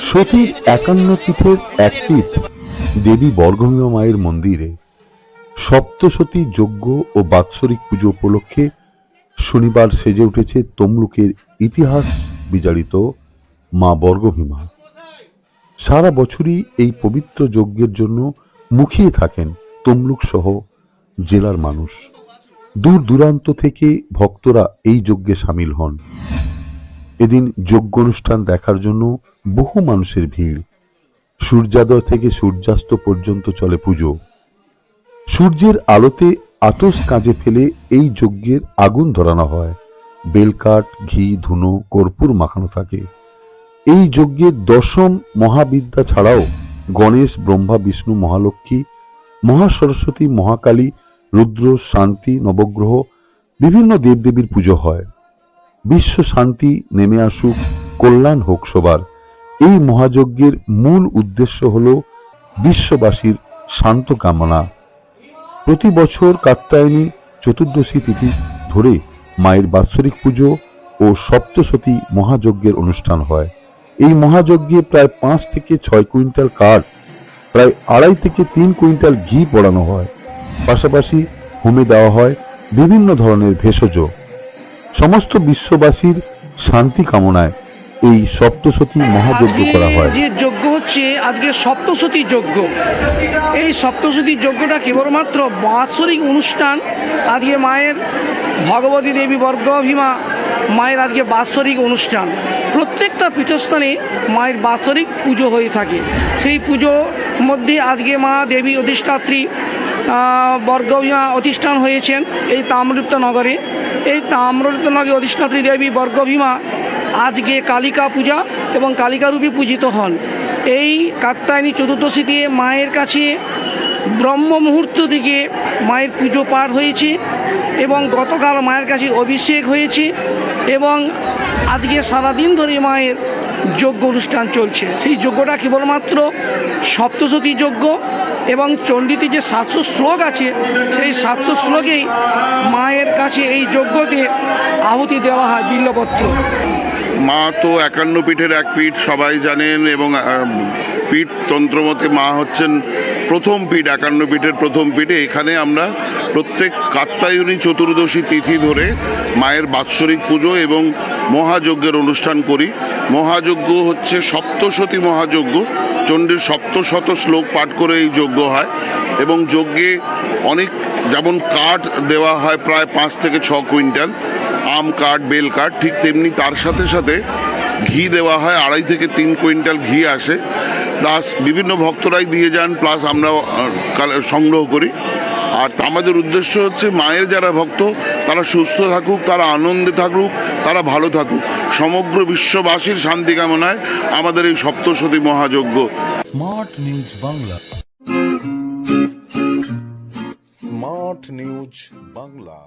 সতীর একান্ন পীঠের এক পীঠ দেবী বর্গমীয় মায়ের মন্দিরে সপ্তসতী যজ্ঞ ও বাৎসরিক পুজো উপলক্ষে শনিবার সেজে উঠেছে তমলুকের ইতিহাস বিজারিত মা বর্গভীমা। সারা বছরই এই পবিত্র যজ্ঞের জন্য মুখিয়ে থাকেন তমলুক সহ জেলার মানুষ। দূর দূরান্ত থেকে ভক্তরা এই যজ্ঞে সামিল হন। এদিন যজ্ঞ অনুষ্ঠান দেখার জন্য বহু মানুষের ভিড়। সূর্যোদয় থেকে সূর্যাস্ত পর্যন্ত চলে পুজো। সূর্যের আলোতে আতস কাজে ফেলে এই যজ্ঞের আগুন ধরানো হয়। বেলকাঠ, ঘি, ধুনো, কর্পূর মাখানো থাকে। এই যজ্ঞের দশম মহাবিদ্যা ছাড়াও গণেশ, ব্রহ্মা, বিষ্ণু, মহালক্ষ্মী, মহাসরস্বতী, মহাকালী রুদ্র, শান্তি, নবগ্রহ, বিভিন্ন দেবদেবীর পুজো হয়। বিশ্ব শান্তি নেমে আসুক, কল্যাণ হোক সবার। এই মহাযজ্ঞের মূল উদ্দেশ্য হল বিশ্ববাসীর শান্ত কামনা। প্রতি বছর কাত্যায়নী চতুর্দশী তিথি ধরে মায়ের বাৎসরিক পুজো ও সপ্তসতী মহাযজ্ঞের অনুষ্ঠান হয়। এই মহাযজ্ঞে প্রায় পাঁচ থেকে ছয় কুইন্টাল কাঠ, প্রায় আড়াই থেকে তিন কুইন্টাল ঘি পড়ানো হয়। পাশাপাশি হোমে দেওয়া হয় বিভিন্ন ধরনের ভেষজ। সমস্ত বিশ্ববাসীর শান্তি কামনায় এই সপ্তসতী মহাযজ্ঞ করা হয়। যে যজ্ঞ হচ্ছে আজকে সপ্তশতী যজ্ঞ। এই সপ্তশতী যজ্ঞটা কেবলমাত্র বাৎসরিক অনুষ্ঠান। আজকে মায়ের ভগবতী দেবী বর্গভীমা মায়ের আজকে বাৎসরিক অনুষ্ঠান। প্রত্যেকটা পীঠস্থানে মায়ের বাৎসরিক পুজো হয়ে থাকে। সেই পুজোর মধ্যে আজকে মা দেবী অধিষ্ঠাত্রী আহ, অধিষ্ঠান হয়েছেন এই তাম্রলিপ্ত নগরে। এই তাম্রলিপ্ত নগরে অধিষ্ঠাত্রী দেবী বর্গভীমা আজকে কালিকা পূজা এবং কালিকা রূপে পূজিত হন। এই কাত্তায়নী চতুর্দশী দিয়ে মায়ের কাছে ব্রহ্ম মুহূর্ত থেকে মায়ের পুজো পার হয়েছে এবং গতকাল মায়ের কাছে অভিষেক হয়েছে এবং আজকে সারাদিন ধরে মায়ের যজ্ঞ অনুষ্ঠান চলছে। সেই যজ্ঞটা কেবলমাত্র সপ্তশতী যজ্ঞ এবং চণ্ডীতে যে সাতশো শ্লোক আছে, সেই সাতশো শ্লোকেই মায়ের কাছে এই যজ্ঞতে আহুতি দেওয়া হয় বিল্লপত্র। মা তো একান্ন পীঠের এক পীঠ, সবাই জানেন, এবং পীঠ তন্ত্রমতে মা হচ্ছেন প্রথম পীঠ, একান্ন পীঠের প্রথম পীঠে। এখানে আমরা প্রত্যেক কাত্তায়নী চতুর্দশী তিথি ধরে মায়ের বাৎসরিক পুজো এবং মহাযজ্ঞের অনুষ্ঠান করি। মহাযজ্ঞ হচ্ছে সপ্তশতী মহাযজ্ঞ। চণ্ডীর সপ্তশত শ্লোক পাঠ করে এই যজ্ঞ হয় এবং যজ্ঞে অনেক যেমন কাঠ দেওয়া হয় প্রায় পাঁচ থেকে ছ কুইন্টাল, আম কাঠ, বেল কাঠ, ঠিক তেমনি তার সাথে সাথে ঘি দেওয়া হয়, আড়াই থেকে তিন কুইন্টাল ঘি আসে। প্লাস বিভিন্ন ভক্তরাই দিয়ে যান, প্লাস আমরা সংগ্রহ করি। আর আমাদের উদ্দেশ্য হচ্ছে মায়ের যারা ভক্ত, তারা সুস্থ থাকুক, তারা আনন্দে থাকুক, তারা ভালো থাকুক। সমগ্র বিশ্ববাসীর শান্তি কামনায় আমাদের এই Saptashati মহাযজ্ঞ। Smart news Bangla. Smart news Bangla.